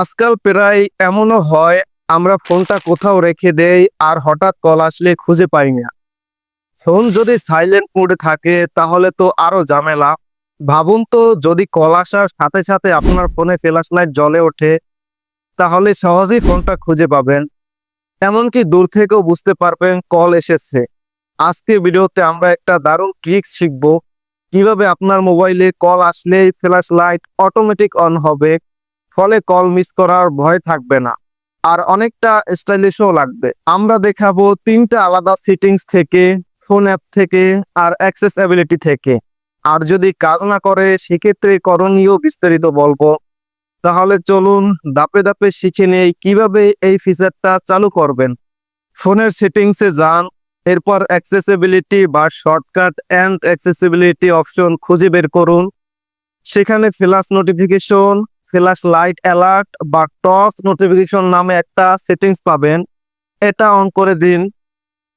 আজকাল প্রায় এমনও হয়, আমরা ফোনটা কোথাও রেখে দেই আর হঠাৎ কল আসলে খুঁজে পাই না। ফোন যদি সাইলেন্ট মোডে থাকে, তাহলে তো আরও ঝামেলা। ভাবুন তো, যদি কল আসার সাথে সাথে আপনার ফোনে ফ্ল্যাশ লাইট জ্বলে ওঠে, তাহলে সহজেই ফোনটা খুঁজে পাবেন। এমনকি দূর থেকেও বুঝতে পারবেন কল এসেছে। আজকের ভিডিওতে আমরা একটা দারুণ ট্রিক্স শিখব। কীভাবে আপনার মোবাইলে কল আসলেই ফ্ল্যাশ লাইট অটোমেটিক অন হবে। ফলে কল মিস করার ভয় থাকবে না। আর অনেকটা স্টাইলিশও লাগবে। আমরা দেখাবো তিনটা আলাদা সেটিংস থেকে ফোন অ্যাপ থেকে আর অ্যাক্সেসিবিলিটি থেকে। আর যদি কাজ না করে, সেক্ষেত্রে করণীয় বিস্তারিত বলব। তাহলে চলুন দাপে দাপে শিখে নেই কীভাবে এই ফিচারটা চালু করবেন। ফোনের সেটিংসে যান, এরপর অ্যাক্সেসিবিলিটি বা শর্টকাট অ্যান্ড অ্যাক্সেসিবিলিটি অপশন খুঁজে বের করুন। সেখানে flash notification flash light alert বা টস নোটিফিকেশন নামে একটা সেটিংস পাবেন। এটা অন করে দিন।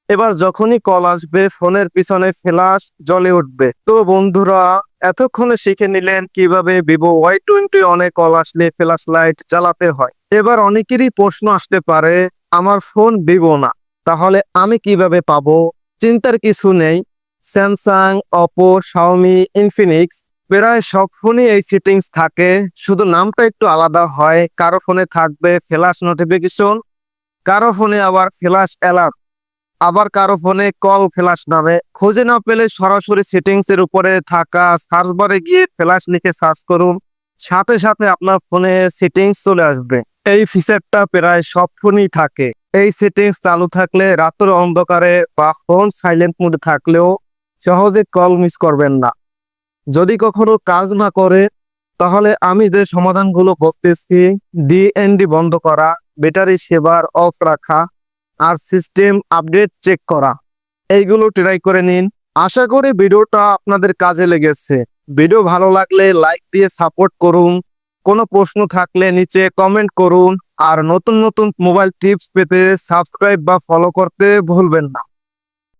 এবার যখনই কল আসবে, ফোনের পিছনে ফ্ল্যাশ জ্বলে উঠবে। তো বন্ধুরা, এতক্ষণে শিখে নিলেন কীভাবে ভিভো ওয়াই টোয়েন্টি অনে কল আসলে ফ্ল্যাশ লাইট চালাতে হয়। এবার অনেকেরই প্রশ্ন আসতে পারে, আমার ফোন ভিভো না, তাহলে আমি কীভাবে পাবো? চিন্তার কিছু নেই। স্যামসাং, অপো, শাওমি, ইনফিনিক্স প্রায় সব ফোনে এই সেটিংস থাকে। শুধু নামটা একটু আলাদা হয়, কারও ফোনে থাকবে ফ্ল্যাশ নোটিফিকেশন কারও ফোনে আবার ফ্ল্যাশ অ্যালার্ট আবার কারও ফোনে কল ফ্ল্যাশ নামে। খুঁজে না পেলে সরাসরি সেটিংস এর উপরে থাকা সার্চ বারে গিয়ে ফ্ল্যাশ লিখে সার্চ করুন। সাথে সাথে আপনার ফোনে সেটিংস চলে আসবে। এই ফিচারটা প্রায় সব ফোনেই থাকে। এই সেটিংস চালু থাকলে রাতের অন্ধকারে বা ফোন সাইলেন্ট মোডে থাকলেও সহজে কল মিস করবেন না। যদি কখনো কাজ না করে, তাহলে আমি যে সমাধানগুলো করতেছি ডিএনডি বন্ধ করা, ব্যাটারি সেবার অফ রাখা, আর সিস্টেম আপডেট চেক করা, এইগুলো ট্রাই করে নিন। আশা করি ভিডিওটা আপনাদের কাজে লেগেছে। ভিডিও ভালো লাগলে লাইক দিয়ে সাপোর্ট করুন। কোনো প্রশ্ন থাকলে নিচে কমেন্ট করুন। আর নতুন নতুন মোবাইল টিপস পেতে সাবস্ক্রাইব বা ফলো করতে ভুলবেন না।